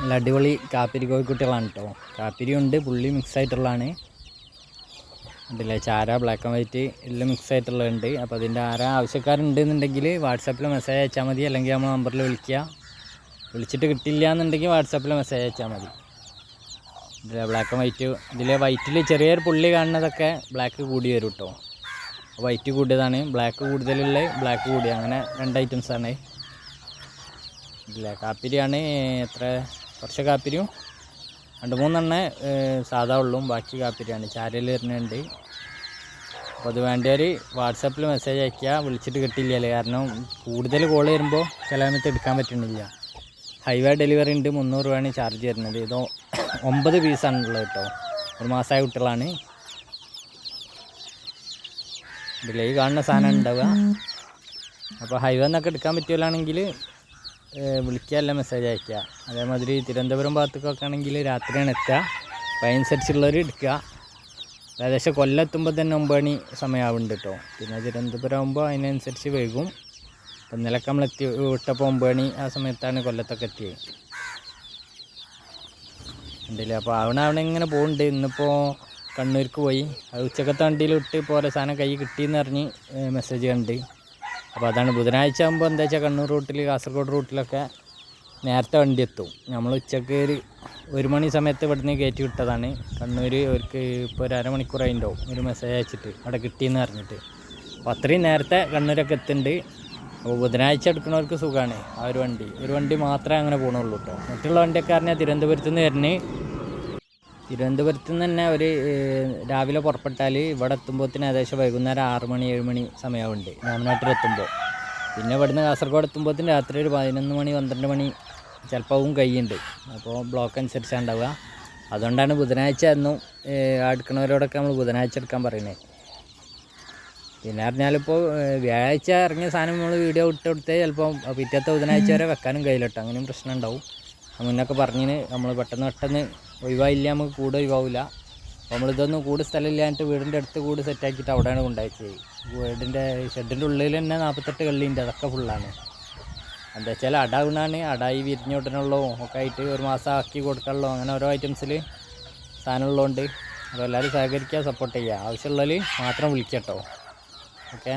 നല്ല അടിപൊളി കാപ്പിരി കോഴിക്കുട്ടികളാണ് കേട്ടോ. കാപ്പിരി ഉണ്ട് പുള്ളി മിക്സ് ആയിട്ടുള്ളതാണ്. ഉണ്ടല്ലേ ചാര ബ്ലാക്ക് ആൻഡ് വൈറ്റ് എല്ലാം മിക്സ് ആയിട്ടുള്ളതുണ്ട്. അപ്പോൾ അതിന്റെ ആരാ ആവശ്യക്കാരുണ്ടെന്നുണ്ടെങ്കിൽ വാട്സാപ്പിൽ മെസ്സേജ് അയച്ചാൽ മതി. അല്ലെങ്കിൽ നമ്മൾ നമ്പറിൽ വിളിക്കുക. വിളിച്ചിട്ട് കിട്ടില്ല എന്നുണ്ടെങ്കിൽ വാട്സാപ്പിൽ മെസ്സേജ് അയച്ചാൽ മതി. ഇതിലെ ബ്ലാക്ക് ആൻഡ് വൈറ്റ് ഇതിലെ വൈറ്റിൽ ചെറിയൊരു പുള്ളി കാണുന്നതൊക്കെ ബ്ലാക്ക് കൂടി വരും കേട്ടോ. വൈറ്റ് കൂടിയതാണ്. ബ്ലാക്ക് കൂടുതലുള്ള ബ്ലാക്ക് കൂടിയ അങ്ങനെ രണ്ട് ഐറ്റംസ് ആണ്. ഇല്ല കാപ്പിരിയാണ് എത്ര കുറച്ച് കാപ്പിരിയും. രണ്ട് മൂന്നെണ്ണേ സാധാ ഉള്ളും ബാക്കി കാപ്പിരിയാണ്. ചാരയിൽ വരുന്നുണ്ട്. അപ്പോൾ അത് വേണ്ടവർ വാട്സാപ്പിൽ മെസ്സേജ് അയക്കുക വിളിച്ചിട്ട് കിട്ടില്ല കാരണം കൂടുതൽ കോൾ വരുമ്പോൾ ചില സമയത്ത് എടുക്കാൻ പറ്റുന്നില്ല. ഹൈവേ ഡെലിവറി ഉണ്ട്. മുന്നൂറ് രൂപയാണ് ചാർജ് വരുന്നത്. ഇത് ഒമ്പത് പീസാണ് ഉള്ളത് കേട്ടോ. ഒരു മാസമായ കുട്ടികളാണ്. ഇതിലേ ഈ കാണുന്ന സാധനം ഉണ്ടാവുക. അപ്പോൾ ഹൈവേ എന്നൊക്കെ എടുക്കാൻ പറ്റുകയാണെങ്കിൽ വിളിക്കുക അല്ല മെസ്സേജ് അയക്കുക അതേമാതിരി തിരുവനന്തപുരം ഭാഗത്തേക്കൊക്കെ ആണെങ്കിൽ രാത്രിയാണ് എത്തുക. അപ്പോൾ അതിനനുസരിച്ചുള്ളവർ എടുക്കുക. ഏകദേശം കൊല്ലെത്തുമ്പോൾ തന്നെ ഒമ്പത് മണി സമയമാവുന്നുണ്ട് കേട്ടോ പിന്നെ തിരുവനന്തപുരം ആകുമ്പോൾ അതിനനുസരിച്ച് വൈകും. അപ്പം ഇന്നലൊക്കെ നമ്മൾ എത്തി വിട്ടപ്പോൾ ഒമ്പത് മണി ആ സമയത്താണ് കൊല്ലത്തൊക്കെ എത്തിയത്. ഉണ്ടല്ലേ? അപ്പോൾ അവിടെ അവിടെ ഇങ്ങനെ പോകുന്നുണ്ട് ഇന്നിപ്പോൾ കണ്ണൂർക്ക് പോയി. അത് ഉച്ചക്കത്തെ വണ്ടിയിൽ വിട്ട് ഓരോ സാധനം കൈ കിട്ടിയെന്ന് പറഞ്ഞ് മെസ്സേജ് കണ്ട്. അപ്പോൾ അതാണ് ബുധനാഴ്ച ആകുമ്പോൾ എന്താ വെച്ചാൽ കണ്ണൂർ റൂട്ടിൽ കാസർഗോഡ് റൂട്ടിലൊക്കെ നേരത്തെ വണ്ടി എത്തും. നമ്മൾ ഉച്ചയ്ക്ക് ഒരു ഒരു മണി സമയത്ത് ഇവിടുന്ന് കയറ്റി വിട്ടതാണ്. കണ്ണൂർ അവർക്ക് ഇപ്പോൾ ഒരു അരമണിക്കൂർ അതിന്റെ ഒരു മെസ്സേജ് അയച്ചിട്ട് അവിടെ കിട്ടിയെന്ന് പറഞ്ഞിട്ട്. അപ്പോൾ അത്രയും നേരത്തെ കണ്ണൂരൊക്കെ എത്തുന്നുണ്ട്. അപ്പോൾ ബുധനാഴ്ച എടുക്കുന്നവർക്ക് സുഖമാണ് ആ ഒരു വണ്ടി. ഒരു വണ്ടി മാത്രമേ അങ്ങനെ പോകണുള്ളൂ കേട്ടോ. മറ്റുള്ള വണ്ടിയൊക്കെ പറഞ്ഞാൽ തിരുവനന്തപുരത്ത് നിന്ന് വരുന്നത് തിരുവനന്തപുരത്ത് നിന്ന് തന്നെ ഒരു രാവിലെ പുറപ്പെട്ടാൽ ഇവിടെ എത്തുമ്പോഴത്തേന് ഏകദേശം വൈകുന്നേരം ആറ് മണി ഏഴ് മണി സമയമുണ്ട് രാമനാട്ടിലെത്തുമ്പോൾ പിന്നെ ഇവിടുന്ന് കാസർഗോഡ് എത്തുമ്പോഴത്തേന് രാത്രി ഒരു പതിനൊന്ന് മണി പന്ത്രണ്ട് മണി ചിലപ്പോൾ കഴിയുന്നുണ്ട്. അപ്പോൾ ബ്ലോക്ക് അനുസരിച്ചാണ് ഉണ്ടാവുക അതുകൊണ്ടാണ് ബുധനാഴ്ച എന്നും എടുക്കണവരോടൊക്കെ നമ്മൾ ബുധനാഴ്ച എടുക്കാൻ പറയുന്നത് പിന്നെ പറഞ്ഞാലിപ്പോൾ വ്യാഴാഴ്ച ഇറങ്ങിയ സാധനം നമ്മൾ വീഡിയോ ഇട്ട് കൊടുത്തേ ചിലപ്പോൾ പിറ്റത്തെ ബുധനാഴ്ച വരെ വെക്കാനും കഴിയില്ല കേട്ടോ. അങ്ങനെയും പ്രശ്നം ഉണ്ടാവും അത് മുന്നൊക്കെ പറഞ്ഞിന് നമ്മൾ പെട്ടെന്ന് പെട്ടെന്ന് ഒഴിവായില്ല നമുക്ക് കൂടെ ഒഴിവാവില്ല അപ്പോൾ നമ്മളിതൊന്നും കൂട് സ്ഥലമില്ലാഞ്ഞിട്ട് വീടിന്റെ അടുത്ത് കൂട് സെറ്റാക്കിയിട്ട് അവിടെയാണ് കൊണ്ടുപോയത്. വീടിന്റെ ഷെഡിന്റെ ഉള്ളിൽ തന്നെ നാൽപ്പത്തെട്ട് കള്ളിയുണ്ട് അതൊക്കെ ഫുള്ളാണ് എന്താ വെച്ചാൽ അട വീണാണ് അടായി വിരിഞ്ഞോട്ടനുള്ളോ ഒക്കെ ആയിട്ട് ഒരു മാസം ആക്കി കൊടുക്കാനുള്ളോ അങ്ങനെ ഓരോ ഐറ്റംസിൽ സാധനമുള്ളതുകൊണ്ട് അപ്പോൾ എല്ലാവരും സഹകരിക്കുക സപ്പോർട്ട് ചെയ്യുക. ആവശ്യമുള്ളവർ മാത്രം വിളിക്കട്ടോ ഓക്കെ